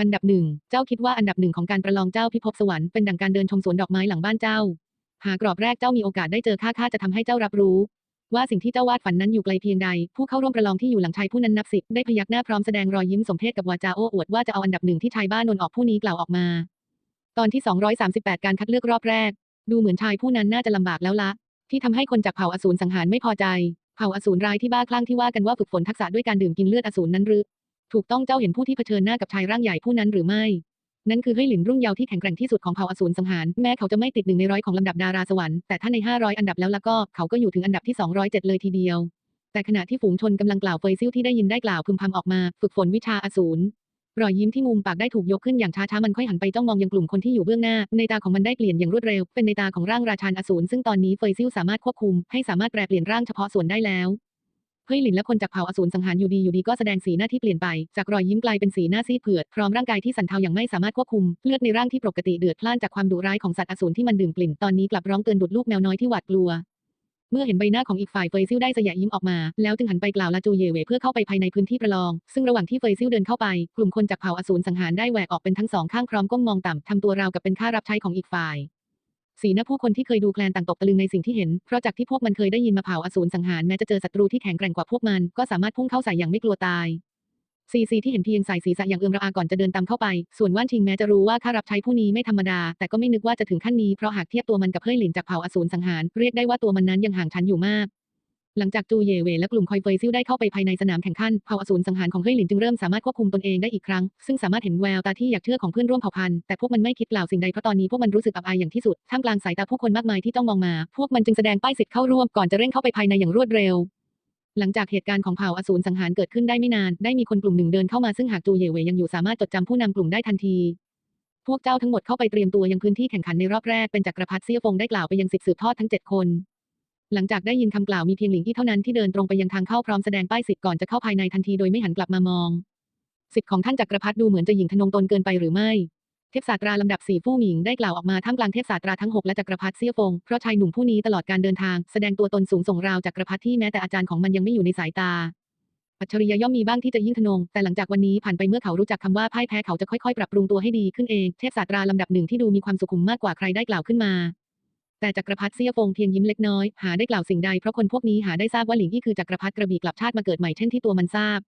อันดับหนึ่ง เจ้าคิดว่าอันดับหนึ่งของการประลองเจ้าพิภพสวรรค์เป็นดังการเดินชมสวนดอกไม้หลังบ้านเจ้า หากรอบแรกเจ้ามีโอกาสได้เจอข้าข้าจะทำให้เจ้ารับรู้ ว่าสิ่งที่เจ้าวาดฝันนั้นอยู่ไกลเพียงใด ผู้เข้าร่วมประลองที่อยู่หลังชายผู้นั้นนับสิบได้พยักหน้าพร้อมแสดงรอยยิ้มสมเพชกับวาจาโอ้อวดว่าจะเอาอันดับหนึ่งที่ชายบ้านนนออกผู้นี้กล่าวออกมา ตอนที่ 238 การคัดเลือกรอบแรก ดูเหมือนชายผู้นั้นน่าจะลำบากแล้วละ ที่ทำให้คนจากเผ่าอสูรสังหารไม่พอใจ เผ่าอสูรรายที่บ้าคลั่งที่ว่ากันว่าฝึกฝนทักษะด้วยการดื่มกินเลือดอสูรนั้นหรือ ถูกต้องเจ้าเห็นผู้ที่เผชิญหน้ากับชายร่างใหญ่ผู้นั้นหรือไม่ นั่นคือเฮ้หลินรุ่งเยาว์ที่แข็งแกร่งที่สุดของเผ่าอสูรสังหาร แม้เขาจะไม่ติดหนึ่งในร้อยของลำดับดาราสวรรค์ แต่ถ้าใน 500 อันดับแล้วล่ะก็ เขาก็อยู่ถึงอันดับที่ 207 เลยทีเดียว แต่ขณะที่ฝูงชนกำลังกล่าวเฟยซิ่วที่ได้ยินได้กล่าวพึมพำออกมา ฝึกฝนวิชาอสูรรอยยิ้มที่มุมปากได้ถูกยกขึ้นอย่างช้าๆ มันค่อยหันไปจ้องมองยังกลุ่มคนที่อยู่เบื้องหน้า ในตาของมันได้เปลี่ยนอย่างรวดเร็ว เป็นในตาของร่างราชาอสูรซึ่งตอนนี้เฟยซิ่วสามารถควบคุม ให้สามารถแปลเปลี่ยนร่างเฉพาะส่วนได้แล้ว ยหลินและคนจากเผ่าอสูรสังหารอยู่ดีอยู่ดีก็แสดงสีหน้าที่เปลี่ยนไป จากรอยยิ้มกลายเป็นสีหน้าซีดเผือด พร้อมร่างกายที่สั่นเทาอย่างไม่สามารถควบคุม เลือดในร่างที่ปกติเดือดพล่านจากความดุร้ายของสัตว์อสูรที่มันดื่มกลิ่น ตอนนี้กลับร้องเตือนดุดลูกแมวน้อยที่หวาดกลัวเมื่อเห็นใบหน้าของอีกฝ่ายเฟยซิ่วได้สยะยิ้มออกมา แล้วจึงหันไปกล่าวลาจูเยเวเพื่อเข้าไปภายในพื้นที่ประลอง ซึ่งระหว่างที่เฟยซิ่วเดินเข้าไป กลุ่มคนจากเผ่าอสูรสังหารได้แหวกออกเป็นทั้งสองข้างพร้อมก้มมองต่ำทำตัวราวกับเป็นข้ารับใช้ของอีกฝ่าย สีหน้าผู้คนที่เคยดูแคลนต่างตกตะลึงในสิ่งที่เห็น เพราะจากที่พวกมันเคยได้ยินมาเผาอสูรสังหารแม้จะเจอศัตรูที่แข็งแกร่งกว่าพวกมัน ก็สามารถพุ่งเข้าใส่อย่างไม่กลัวตายซีซีที่เห็นเพียงใส่ศีรษะอย่างเอือมระอาก่อนจะเดินตามเข้าไป ส่วนว่านชิงแม้จะรู้ว่าข้ารับใช้ผู้นี้ไม่ธรรมดา แต่ก็ไม่นึกว่าจะถึงขั้นนี้ เพราะหากเทียบตัวมันกับเฮ่ยหลินจากเผ่าอสูรสังหาร เรียกได้ว่าตัวมันนั้นยังห่างชั้นอยู่มาก หลังจากจูเยเวและกลุ่มคอยเฟยซิ่วได้เข้าไปภายในสนามแข่งขันเผ่าอสูรสังหารของเฮ่ยหลินจึงเริ่มสามารถควบคุมตนเองได้อีกครั้ง ซึ่งสามารถเห็นแววตาที่อยากเชื่อของเพื่อนร่วมเผ่าพันธุ์แต่พวกมันไม่คิดกล่าวสิ่งใดเพราะตอนนี้พวกมันรู้สึกอับอายอย่างที่สุดท่ามกลางสายตาผู้คนมากมายที่จ้องมองมา พวกมันจึงแสดงป้ายสิทธิ์เข้าร่วมก่อนจะเร่งเข้าไปภายในอย่างรวดเร็วหลังจากเหตุการณ์ของเผ่าอสูรสังหารเกิดขึ้นได้ไม่นาน ได้มีคนกลุ่มหนึ่งเดินเข้ามาซึ่งหากจูเยเวยังอยู่สามารถจดจำผู้นำกลุ่มได้ทันที พวกเจ้าทั้งหมดเข้าไปเตรียมตัวยังพื้นที่แข่งขันในรอบแรกเป็นจักรพรรดิเซียฟงได้กล่าวไปยังสิทธิสืบทอดทั้งเจ็ดคน หลังจากได้ยินคำกล่าวมีเพียงหลิงอี้เท่านั้นที่เดินตรงไปยังทางเข้าพร้อมแสดงป้ายสิทธิ์ก่อนจะเข้าภายในทันทีโดยไม่หันกลับมามอง สิทธิ์ของท่านจักรพรรดิดูเหมือนจะหยิ่งทะนงตนเกินไปหรือไม่ เทพศาสตราลำดับสี่ผู้หมิงได้กล่าวออกมาท่ามกลางเทพศาสตราทั้งหกและจักรพรรดิเซี่ยฟงเพราะชายหนุ่มผู้นี้ตลอดการเดินทางแสดงตัวตนสูงส่งราวจักรพรรดิที่แม้แต่อาจารย์ของมันยังไม่อยู่ในสายตาอัจฉริยะย่อมมีบ้างที่จะยิ่งทะนง แต่หลังจากวันนี้ผ่านไปเมื่อเขารู้จักคำว่าพ่ายแพ้เขาจะค่อยๆ ปรับปรุงตัวให้ดีขึ้นเอง เทพศาสตราลำดับหนึ่งที่ดูมีความสุขุมมากกว่าใครได้กล่าวขึ้นมา แต่จักรพรรดิเซียฟงเพียงยิ้มเล็กน้อย หาได้กล่าวสิ่งใดเพราะคนพวกนี้หาได้ทราบว่าหลิงอี้คือจักรพรรดิกระบี่กลับชาติมาเกิดใหม่เช่นที่ตัวมันทราบ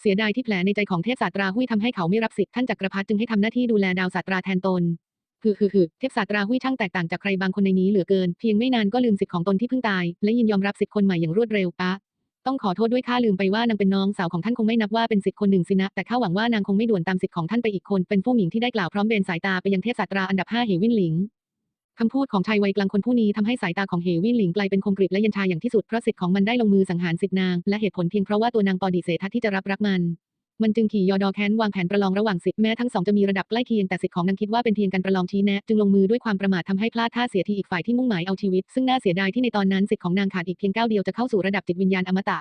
เสียดายที่แผลในใจของเทพศาสตราหุ้ยทำให้เขาไม่รับสิทธิ์ท่านจักรพรรดิจึงให้ทำหน้าที่ดูแลดาวศาสตราแทนตนคือคือคือเทพศาสตราหุ้ยช่างแตกต่างจากใครบางคนในนี้เหลือเกิน เพียงไม่นานก็ลืมสิทธิ์ของตนที่เพิ่งตาย และยินยอมรับสิทธิ์คนใหม่อย่างรวดเร็วปะต้องขอโทษด้วยข้าลืมไปว่านางเป็นน้องสาวของท่านคงไม่นับว่าเป็นสิทธิ์คนหนึ่งสินะ แต่ข้าหวังว่านางคงไม่ด่วนตามสิทธิ์ของท่านไปอีกคน เป็นผู้หญิงที่ได้กล่าวพร้อมเบนสายตาไปยังเทพศาสตราอันดับห้าเหวินหลิง คำพูดของชายวัยกลางคนผู้นี้ทำให้สายตาของเหวินหลิงกลายเป็นคมกริบและเย็นชาอย่างที่สุดเพราะสิทธิ์ของมันได้ลงมือสังหารสิทธิ์นาง และเหตุผลเพียงเพราะว่าตัวนางปอดีเสทัที่จะรับรักมันมันจึงขี่ยอดอแค้นวางแผนประลองระหว่างสิทธิ์แม้ทั้งสองจะมีระดับใกล้เคียงแต่สิทธิ์ของนางคิดว่าเป็นเพียงการประลองชี้แนะจึงลงมือด้วยความประมาททำให้พลาดท่าเสียทีอีกฝ่ายที่มุ่งหมายเอาชีวิต ซึ่งน่าเสียดายที่ในตอนนั้นสิทธิ์ของนางขาดอีกเพียงก้าวเดียวจะเข้าสู่ระดับจิตวิญญาณอมตะ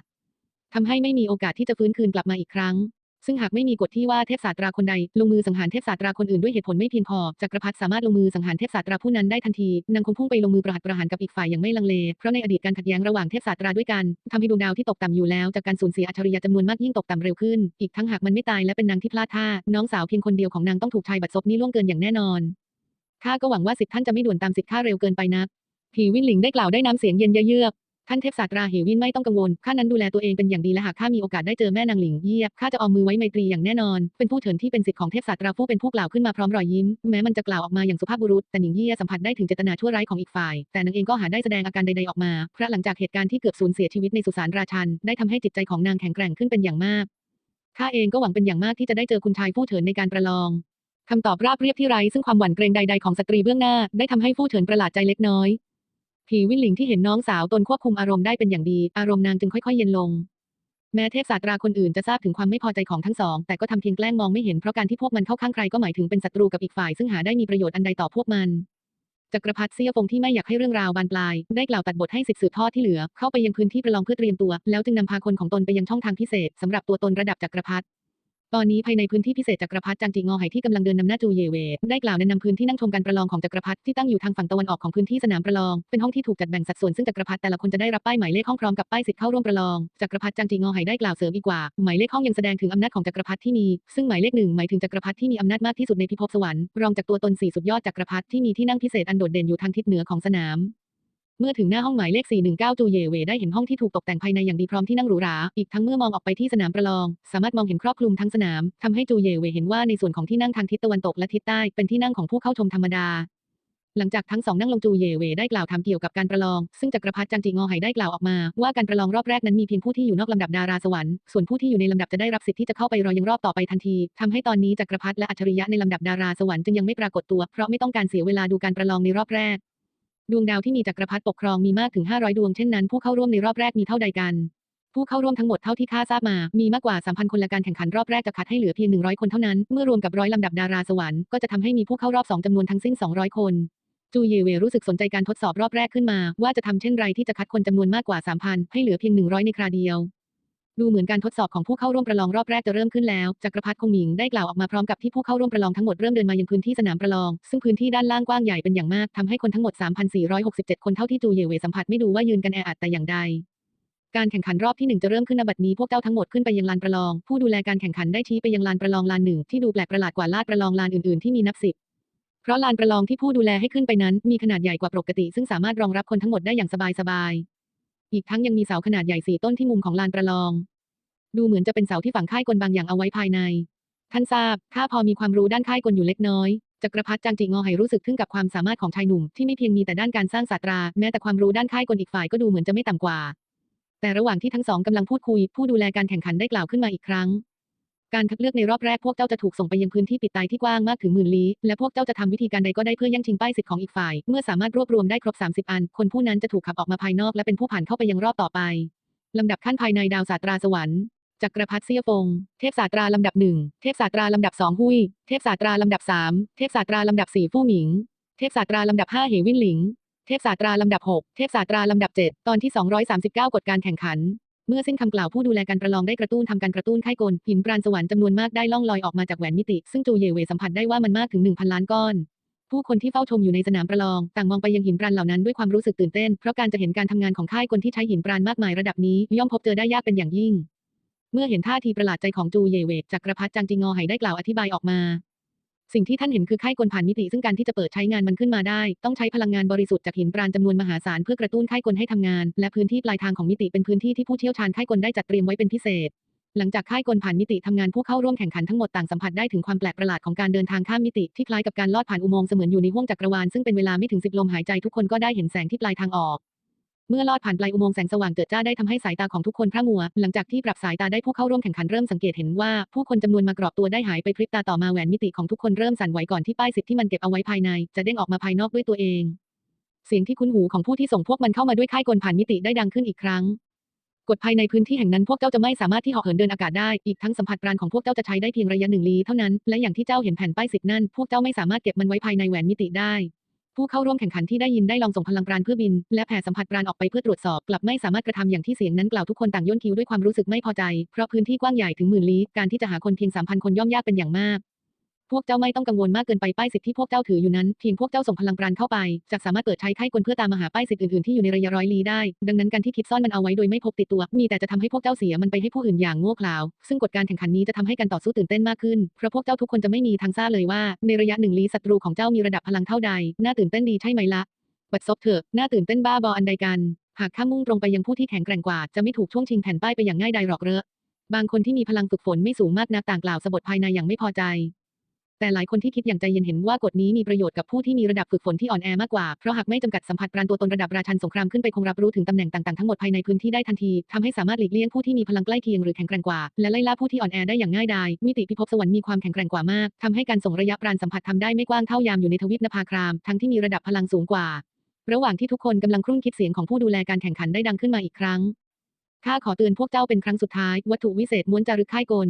ทำให้ไม่มีโอกาสที่จะฟื้นคืนกลับมาอีกครั้ง ซึ่งหากไม่มีกฎที่ว่าเทพศาสตราคนใด ลงมือสังหารเทพศาสตราคนอื่นด้วยเหตุผลไม่เพียงพอจักรพรรดิสามารถลงมือสังหารเทพศาสตราผู้นั้นได้ทันทีนางคงพุ่งไปลงมือประหัตประหารกับอีกฝ่ายอย่างไม่ลังเลเพราะในอดีตการขัดแย้งระหว่างเทพศาสตราด้วยกันทำให้ดวงดาวที่ตกต่ำอยู่แล้วจากการสูญเสียอัจฉริยะจำนวนมากยิ่งตกต่ำเร็วขึ้น อีกทั้งหากมันไม่ตายและเป็นนางที่พลาดท่าน้องสาวเพียงคนเดียวของนางต้องถูกชายบัดซบนี้ล่วงเกินอย่างแน่นอนข้าก็หวังว่าสิทธิ์ท่านจะไม่ด่วนตามสิทธิ์ข้าเร็วเกินไปนักผีวินหลิงได้กล่าวได้น้ำเสียงเย็นเยือก ท่านเทพศาสตราเหวินไม่ต้องกังวล ข้านั้นดูแลตัวเองเป็นอย่างดีและหากข้ามีโอกาสได้เจอแม่นางหลิงเยียบ ข้าจะเอามือไว้ไมตรีอย่างแน่นอน เป็นผู้เถินที่เป็นสิทธิ์ของเทพศาสตราผู้เป็นผู้กล่าวขึ้นมาพร้อมรอยยิ้ม แม้มันจะกล่าวออกมาอย่างสุภาพบุรุษ แต่หนิงเยียสัมผัสได้ถึงเจตนาชั่วร้ายของอีกฝ่าย แต่นางเองก็หาได้แสดงอาการใดๆออกมา เพราะหลังจากเหตุการณ์ที่เกือบสูญเสียชีวิตในสุสานราชัน ได้ทำให้จิตใจของนางแข็งแกร่งขึ้นเป็นอย่างมาก ข้าเองก็หวังเป็นอย่างมากที่จะได้เจอคุณชายผู้เถินในการประลองคำตอบราบเรียบที่ไร้ซึ่งความหวั่นเกรงใดๆของสตรีเบื้องหน้า ได้ทำให้ผู้เถินประหลาดใจเล็กน้อย ผีวินหลิงที่เห็นน้องสาวตนควบคุมอารมณ์ได้เป็นอย่างดี อารมณ์นางจึงค่อยๆเย็นลง แม้เทพศาสตราคนอื่นจะทราบถึงความไม่พอใจของทั้งสอง แต่ก็ทำเพียงแกล้งมองไม่เห็นเพราะการที่พวกมันเข้าข้างใครก็หมายถึงเป็นศัตรูกับอีกฝ่าย ซึ่งหาได้มีประโยชน์อันใดต่อพวกมันจักรพรรดิเซียฟงที่ไม่อยากให้เรื่องราวบานปลาย ได้กล่าวตัดบทให้สิทธิสืบทอดที่เหลือ เข้าไปยังพื้นที่ประลองเพื่อเตรียมตัว แล้วจึงนำพาคนของตนไปยังช่องทางพิเศษสำหรับตัวตนระดับจักรพรรดิ ตอนนี้ภายในพื้นที่พิเศษจักรพรรดิจังจีงอไหที่กำลังเดินนำหน้าจูเยเวได้กล่าวแนะนำพื้นที่นั่งชมการประลองของจักรพรรดิที่ตั้งอยู่ทางฝั่งตะวันออกของพื้นที่สนามประลอง เป็นห้องที่ถูกจัดแบ่งสัดส่วนซึ่งจักรพรรดิแต่ละคนจะได้รับป้ายหมายเลขห้องพร้อมกับป้ายสิทธิ์เข้าร่วมประลองจักรพรรดิจังจีงอไหได้กล่าวเสริมอีกว่าหมายเลขห้องยังแสดงถึงอำนาจของจักรพรรดิที่มี ซึ่งหมายเลขหนึ่งหมายถึงจักรพรรดิที่มีอำนาจมากที่สุดในพิภพสวรรค์รองจากตัวตนสี่สุดยอดจักรพรรดิที่มีที่นั่งพิเศษอันโดดเด่นอยู่ทางทิศเหนือของสนาม เมื่อถึงหน้าห้องหมายเลข 419 จูเยเวได้เห็นห้องที่ถูกตกแต่งภายในอย่างดีพร้อมที่นั่งหรูหรา อีกทั้งเมื่อมองออกไปที่สนามประลอง สามารถมองเห็นครอบคลุมทั้งสนามทำให้จูเยเวเห็นว่าในส่วนของที่นั่งทางทิศตะวันตกและทิศใต้เป็นที่นั่งของผู้เข้าชมธรรมดาหลังจากทั้งสองนั่งลงจูเยเวได้กล่าวถามเกี่ยวกับการประลอง ซึ่งจักรพรรดิจังจีงอไหได้กล่าวออกมา ว่าการประลองรอบแรกนั้นมีเพียงผู้ที่อยู่นอกลำดับดาราสวรรค์ ส่วนผู้ที่อยู่ในลำดับจะได้รับสิทธิ์ที่จะเข้าไปรอยังรอบต่อไปทันทีทำให้ตอนนี้จักรพรรดิและอัจฉริยะในลำดับดาราสวรรค์จึงยังไม่ปรากฏตัว เพราะไม่ต้องการเสียเวลาดูการประลองในรอบแรก ดวงดาวที่มีจักรพรรดิปกครองมีมากถึง 500 ดวงเช่นนั้นผู้เข้าร่วมในรอบแรกมีเท่าใดกัน ผู้เข้าร่วมทั้งหมดเท่าที่ข้าทราบมา มีมากกว่า 3,000 คนและการแข่งขันรอบแรกจะคัดให้เหลือเพียง 100 คนเท่านั้น เมื่อรวมกับร้อยลำดับดาราสวรรค์ก็จะทำให้มีผู้เข้ารอบ2จำนวนทั้งสิ้น 200 คน จูเยเวรู้สึกสนใจการทดสอบรอบแรกขึ้นมา ว่าจะทำเช่นไรที่จะคัดคนจำนวนมากกว่า 3,000 ให้เหลือเพียง 100 ในคราเดียว ดูเหมือนการทดสอบของผู้เข้าร่วมประลองรอบแรกจะเริ่มขึ้นแล้ว จักรพรรดิคงหมิงได้กล่าวออกมาพร้อมกับที่ผู้เข้าร่วมประลองทั้งหมดเริ่มเดินมายังพื้นที่สนามประลอง ซึ่งพื้นที่ด้านล่างกว้างใหญ่เป็นอย่างมากทำให้คนทั้งหมด 3,467 คนเท่าที่จูเยเวสัมผัสไม่ดูว่ายืนกันแออัดแต่อย่างใด การแข่งขันรอบที่หนึ่งจะเริ่มขึ้นณบัดนี้พวกเจ้าทั้งหมดขึ้นไปยังลานประลอง ผู้ดูแลการแข่งขันได้ชี้ไปยังลานประลองลานหนึ่งที่ดูแปลกประหลาดกว่าลาดประลองลานอื่นๆที่มีนับสิบเพราะลานประลองที่ผู้ดูแลให้ขึ้นไปนั้น มีขนาดใหญ่กว่าปกติ ซึ่งสามารถรองรับคนทั้งหมดได้อย่างสบายๆอีกทั้งยังมีเสาขนาดใหญ่สี่ต้นที่มุมของลานประลอง ดูเหมือนจะเป็นเสาที่ฝังค่ายกลบางอย่างเอาไว้ภายใน ท่านทราบข้าพอมีความรู้ด้านค่ายกลอยู่เล็กน้อยจักรพรรดิจางจิงอไหรู้สึกทึ่งกับความสามารถของชายหนุ่มที่ไม่เพียงมีแต่ด้านการสร้างศาสตราแม้แต่ความรู้ด้านค่ายกลอีกฝ่ายก็ดูเหมือนจะไม่ต่ำกว่า แต่ระหว่างที่ทั้งสองกำลังพูดคุย ผู้ดูแลการแข่งขันได้กล่าวขึ้นมาอีกครั้ง การคัดเลือกในรอบแรกพวกเจ้าจะถูกส่งไปยังพื้นที่ปิดตายที่กว้างมากถึงหมื่นลี้ และพวกเจ้าจะทำวิธีการใดก็ได้เพื่อแย่งชิงป้ายสิทธิ์ของอีกฝ่าย เมื่อสามารถรวบรวมได้ครบ 30 อัน คนผู้นั้นจะถูกขับออกมาภายนอกและเป็นผู้ผ่านเข้าไปยังรอบต่อไปลำดับขั้นภายในดาวศาสตราสวรรค์ จักรพรรดิเซียฟง เทพศาสตราลำดับหนึ่ง เทพศาสตราลำดับสองหุย เทพศาสตราลำดับสาม เทพศาสตราลำดับสี่ฟู่หมิง เทพศาสตราลำดับห้าเหวินหลิง เทพศาสตราลำดับหก เทพศาสตราลำดับเจ็ดตอนที่ 239 กฎการแข่งขัน เมื่อสิ้นคำกล่าวผู้ดูแลการประลองได้กระตุ้นทำการกระตุ้นไข้กลหินปราณสวรรค์จำนวนมากได้ล่องลอยออกมาจากแหวนมิติ ซึ่งจูเยเวสัมผัสได้ว่ามันมากถึง1,000ล้านก้อนผู้คนที่เฝ้าชมอยู่ในสนามประลอง ต่างมองไปยังหินปราณเหล่านั้นด้วยความรู้สึกตื่นเต้น เพราะการจะเห็นการทำงานของค่ายกลที่ใช้หินปราณมากมายระดับนี้ ย่อมพบเจอได้ยากเป็นอย่างยิ่ง เมื่อเห็นท่าทีประหลาดใจของจูเยเวจักรพรรดิจางจิงงอไหได้กล่าวอธิบายออกมา สิ่งที่ท่านเห็นคือค่ายกลผ่านมิติซึ่งการที่จะเปิดใช้งานมันขึ้นมาได้ ต้องใช้พลังงานบริสุทธิ์จากหินปราณจำนวนมหาศาลเพื่อกระตุ้นค่ายกลให้ทำงาน และพื้นที่ปลายทางของมิติเป็นพื้นที่ที่ผู้เชี่ยวชาญค่ายกลได้จัดเตรียมไว้เป็นพิเศษ หลังจากค่ายกลผ่านมิติทำงานผู้เข้าร่วมแข่งขันทั้งหมดต่างสัมผัสได้ถึงความแปลกประหลาดของการเดินทางข้ามมิติที่คล้ายกับการลอดผ่านอุโมงค์เสมือนอยู่ในห้วงจักรวาลซึ่งเป็นเวลาไม่ถึงสิบลมหายใจทุกคนก็ได้เห็นแสงที่ปลายทางออก เมื่อลอดผ่านปลายอุโมงค์แสงสว่างเจิดจ้าได้ทำให้สายตาของทุกคนพร่ามัว หลังจากที่ปรับสายตาได้ผู้เข้าร่วมแข่งขันเริ่มสังเกตเห็นว่าผู้คนจำนวนมากรอบตัวได้หายไปพริบตาต่อมาแหวนมิติของทุกคนเริ่มสั่นไหวก่อนที่ป้ายสิทธิ์ที่มันเก็บเอาไว้ภายใน จะเด้งออกมาภายนอกด้วยตัวเอง เสียงที่คุ้นหูของผู้ที่ส่งพวกมันเข้ามาด้วยค่ายกลผ่านมิติได้ดังขึ้นอีกครั้งกฎภายในพื้นที่แห่งนั้นพวกเจ้าจะไม่สามารถที่เหาะเหินเดินอากาศได้ อีกทั้งสัมผัสปราณของพวกเจ้าจะใช้ได้เพียงระยะหนึ่งลี้เท่านั้น และอย่างที่เจ้าเห็นแผ่นป้ายสิทธิ์นั่น พวกเจ้าไม่สามารถเก็บมันไว้ภายในแหวนมิติได้ ผู้เข้าร่วมแข่งขันที่ได้ยินได้ลองส่งพลังปราณเพื่อบิน และแผ่สัมผัสปราณออกไปเพื่อตรวจสอบ กลับไม่สามารถกระทำอย่างที่เสียงนั้นกล่าวทุกคนต่างย่นคิ้วด้วยความรู้สึกไม่พอใจ เพราะพื้นที่กว้างใหญ่ถึงหมื่นลี้การที่จะหาคนเพียงสามพันคนย่อมยากเป็นอย่างมาก พวกเจ้าไม่ต้องกังวลมากเกินไปป้ายสิทธิ์ที่พวกเจ้าถืออยู่นั้นเพียงพวกเจ้าส่งพลังปราณเข้าไปจะสามารถเปิดใช้ไข้กลเพื่อตามมหาป้ายสิทธิ์อื่นๆที่อยู่ในระยะร้อยลี้ได้ ดังนั้นการที่คิดซ่อนมันเอาไว้โดยไม่พกติดตัว มีแต่จะทำให้พวกเจ้าเสียมันไปให้ผู้อื่นอย่างโง่เขลาซึ่งกฎการแข่งขันนี้จะทำให้การต่อสู้ตื่นเต้นมากขึ้นเพราะพวกเจ้าทุกคนจะไม่มีทางทราบเลยว่า ในระยะหนึ่งลี้ศัตรูของเจ้ามีระดับพลังเท่าใดน่าตื่นเต้นดีใช่ไหมล่ะบัดซบเถอะน่าตื่นเต้นบ้าบออันใดกัน หากข้ามุ่งตรงไปยังผู้ที่แข็งแกร่งกว่า จะไม่ถูกช่วงชิงแผ่นป้ายไปอย่างง่ายดายหรอกเรอบางคนที่มีพลังฝึกฝนไม่สูงมากนักต่างกล่าวสะบดภายในอย่างไม่พอใจ แต่หลายคนที่คิดอย่างใจเย็นเห็นว่ากฎนี้มีประโยชน์กับผู้ที่มีระดับฝึกฝนที่อ่อนแอมากกว่า เพราะหากไม่จำกัดสัมผัสปราณตัวตนระดับราชันสงครามขึ้นไปคงรับรู้ถึงตำแหน่งต่างๆทั้งหมดภายในพื้นที่ได้ทันทีทำให้สามารถหลีกเลี่ยงผู้ที่มีพลังใกล้เคียงหรือแข็งแกร่งกว่า และไล่ล่าผู้ที่อ่อนแอได้อย่างง่ายดายมิติพิภพสวรรค์มีความแข็งแกร่งกว่ามากทำให้การส่งระยะปราณสัมผัสทำได้ไม่กว้างเท่ายามอยู่ในทวีปนภาครามทั้งที่มีระดับพลังสูงกว่า ระหว่างที่ทุกคนกำลังครุ่นคิดเสียงของผู้ดูแลการแข่งขันได้ดังขึ้นมาอีกครั้งข้าขอเตือนพวกเจ้าเป็นครั้งสุดท้าย วัตถุวิเศษม้วนจารึกค่ายกล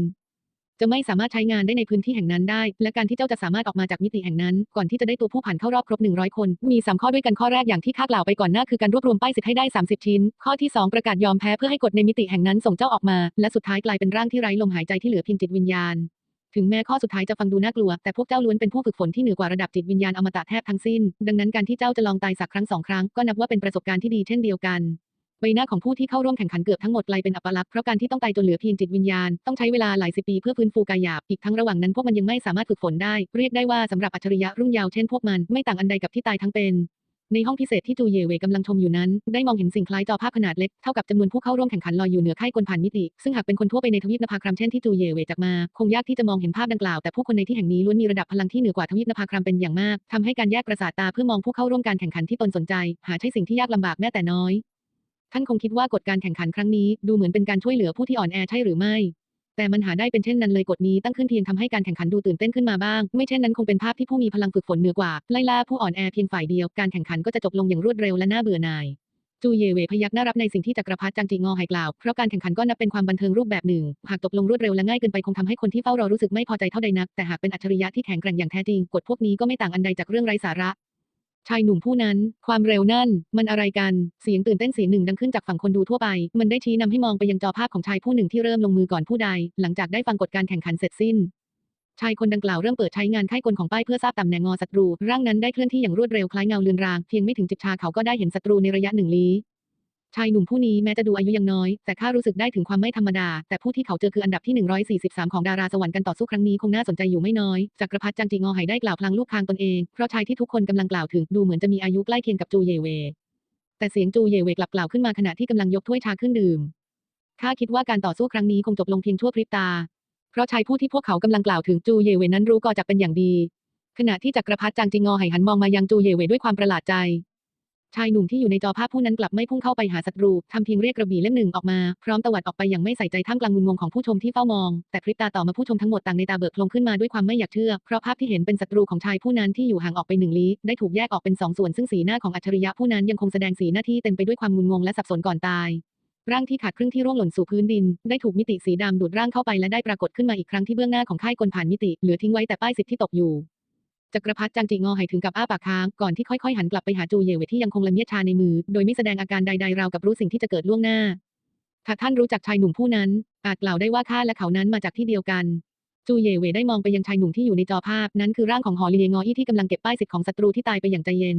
จะไม่สามารถใช้งานได้ในพื้นที่แห่งนั้นได้ และการที่เจ้าจะสามารถออกมาจากมิติแห่งนั้น ก่อนที่จะได้ตัวผู้ผ่านเข้ารอบครบ 100 คน มี 3 ข้อด้วยกันข้อแรกอย่างที่ข้ากล่าวไปก่อนหน้าคือการรวบรวมป้ายสิทธิ์ให้ได้ 30 ชิ้น ข้อที่ 2 ประกาศยอมแพ้เพื่อให้กฎในมิติแห่งนั้นส่งเจ้าออกมา และสุดท้ายกลายเป็นร่างที่ไร้ลมหายใจที่เหลือเพียงจิตวิญญาณถึงแม้ข้อสุดท้ายจะฟังดูน่ากลัว แต่พวกเจ้าล้วนเป็นผู้ฝึกฝนที่เหนือกว่าระดับจิตวิญญาณอมตะแทบทั้งสิ้น ดังนั้นการที่เจ้าจะลองตายสักครั้งสองครั้งก็นับว่าเป็นประสบการณ์ที่ดีเช่นเดียวกัน ใบหน้าของผู้ที่เข้าร่วมแข่งขันเกือบทั้งหมดกลายเป็นอัปลักษณ์เพราะการที่ต้องตายจนเหลือเพียงจิตวิญญาณต้องใช้เวลาหลายสิบปีเพื่อฟื้นฟูกายหยาบอีกทั้งระหว่างนั้นพวกมันยังไม่สามารถฝึกฝนได้ เรียกได้ว่าสำหรับอัจฉริยะรุ่งยาวเช่นพวกมันไม่ต่างอันใดกับที่ตายทั้งเป็นในห้องพิเศษที่จูเยเว่กำลังชมอยู่นั้น ได้มองเห็นสิ่งคล้ายจอภาพขนาดเล็ก เท่ากับจำนวนผู้เข้าร่วมแข่งขันลอยอยู่เหนือค่ายกลผ่านมิติ ซึ่งหากเป็นคนทั่วไปในทวีปนภาครัมเช่นที่จูเยเว่จากมา คงยากที่จะมองเห็นภาพดังกล่าว แต่ผู้คนในที่แห่งนี้ล้วนมีระดับพลังที่เหนือกว่าทวีปนภาครัมเป็นอย่างมากทำให้การแยกประสาทตาเพื่อมองผู้เข้าร่วมการแข่งขันที่ตนสนใจ หาใช่สิ่งที่ยากลำบากแม้แต่น้อย ท่านคงคิดว่ากฎการแข่งขันครั้งนี้ดูเหมือนเป็นการช่วยเหลือผู้ที่อ่อนแอใช่หรือไม่ แต่มันหาได้เป็นเช่นนั้นเลยกฎนี้ตั้งขึ้นเพียงทำให้การแข่งขันดูตื่นเต้นขึ้นมาบ้าง ไม่เช่นนั้นคงเป็นภาพที่ผู้มีพลังฝึกฝนเหนือกว่าไล่ล่าผู้อ่อนแอเพียงฝ่ายเดียว การแข่งขันก็จะจบลงอย่างรวดเร็วและน่าเบื่อหน่าย จูเยเวพยักหน้ารับในสิ่งที่จักรพรรดิจางจีงอไหกล่าว เพราะการแข่งขันก็นับเป็นความบันเทิงรูปแบบหนึ่ง หากจบลงรวดเร็วและง่ายเกินไปคงทำให้คนที่เฝ้ารอรู้สึกไม่พอใจเท่าใดนัก แต่หากเป็นอัจฉริยะที่แข็งแกร่งอย่างแท้จริงกฎพวกนี้ก็ไม่ต่างอันใดจากเรื่องไร้สาระ ชายหนุ่มผู้นั้น ความเร็วนั่น มันอะไรกัน เสียงตื่นเต้นเสียงหนึ่งดังขึ้นจากฝั่งคนดูทั่วไป มันได้ชี้นำให้มองไปยังจอภาพของชายผู้หนึ่งที่เริ่มลงมือก่อนผู้ใด หลังจากได้ฟังกฎการแข่งขันเสร็จสิ้นชายคนดังกล่าวเริ่มเปิดใช้งานไข้กลของป้ายเพื่อทราบตำแหน่งงอศัตรู ร่างนั้นได้เคลื่อนที่อย่างรวดเร็วคล้ายเงาเลือนราง เพียงไม่ถึงจิบชาเขาก็ได้เห็นศัตรูในระยะหนึ่งลี้ ชายหนุ่มผู้นี้แม้จะดูอายุยังน้อย แต่ข้ารู้สึกได้ถึงความไม่ธรรมดา แต่ผู้ที่เขาเจอคืออันดับที่ 143 ของดาราสวรรค์กันต่อสู้ครั้งนี้คงน่าสนใจอยู่ไม่น้อยจักรพรรดิจางจีงอไหได้กล่าวพลางลูกคางตนเอง เพราะชายที่ทุกคนกำลังกล่าวถึงดูเหมือนจะมีอายุใกล้เคียงกับจูเยเว แต่เสียงจูเยเวกลับกล่าวขึ้นมาขณะที่กำลังยกถ้วยชาขึ้นดื่มข้าคิดว่าการต่อสู้ครั้งนี้คงจบลงเพียงชั่วพริบตา เพราะชายผู้ที่พวกเขากำลังกล่าวถึงจูเยเวนั้นรู้ก่อจากเป็นอย่างดี ขณะที่จักรพรรดิจางจิงอไหหันมองมายังจูเยเวด้วยความประหลาดใจ ชายหนุ่มที่อยู่ในจอภาพผู้นั้นกลับไม่พุ่งเข้าไปหาศัตรูทำเพียงเรียกกระบี่เล่มหนึ่งออกมา พร้อมตวัดออกไปอย่างไม่ใส่ใจท่ามกลางมุนงงของผู้ชมที่เฝ้ามอง แต่พริบตาต่อมาผู้ชมทั้งหมดต่างในตาเบิกโพลงขึ้นมาด้วยความไม่อยากเชื่อ เพราะภาพที่เห็นเป็นศัตรูของชายผู้นั้นที่อยู่ห่างออกไปหนึ่งลี้ได้ถูกแยกออกเป็นสองส่วนซึ่งสีหน้าของอัจฉริยะผู้นั้นยังคงแสดงสีหน้าที่เต็มไปด้วยความงุนงงและสับสนก่อนตายร่างที่ขาดครึ่งที่ร่วงหล่นสู่พื้นดิน ได้ถูกมิติสีดำดูดร่างเข้าไปและได้ปรากฏขึ้นมาอีกครั้งที่เบื้องหน้าของค่ายกลผ่านมิติเหลือทิ้งไว้แต่ป้ายสิทธิ์ที่ตกอยู่ จักรพรรดิจางจีงอไหถึงกับอ้าปากค้างก่อนที่ค่อยๆหันกลับไปหาจูเยเวที่ยังคงละเมียดชาในมือ โดยไม่แสดงอาการใดๆราวกับรู้สิ่งที่จะเกิดล่วงหน้าถ้าท่านรู้จักชายหนุ่มผู้นั้น อาจกล่าวได้ว่าข้าและเขานั้นมาจากที่เดียวกัน จูเยเวได้มองไปยังชายหนุ่มที่อยู่ในจอภาพนั้นคือร่างของหอลีเยงออี้ที่กำลังเก็บป้ายสิทธิ์ของศัตรูที่ตายไปอย่างใจเย็น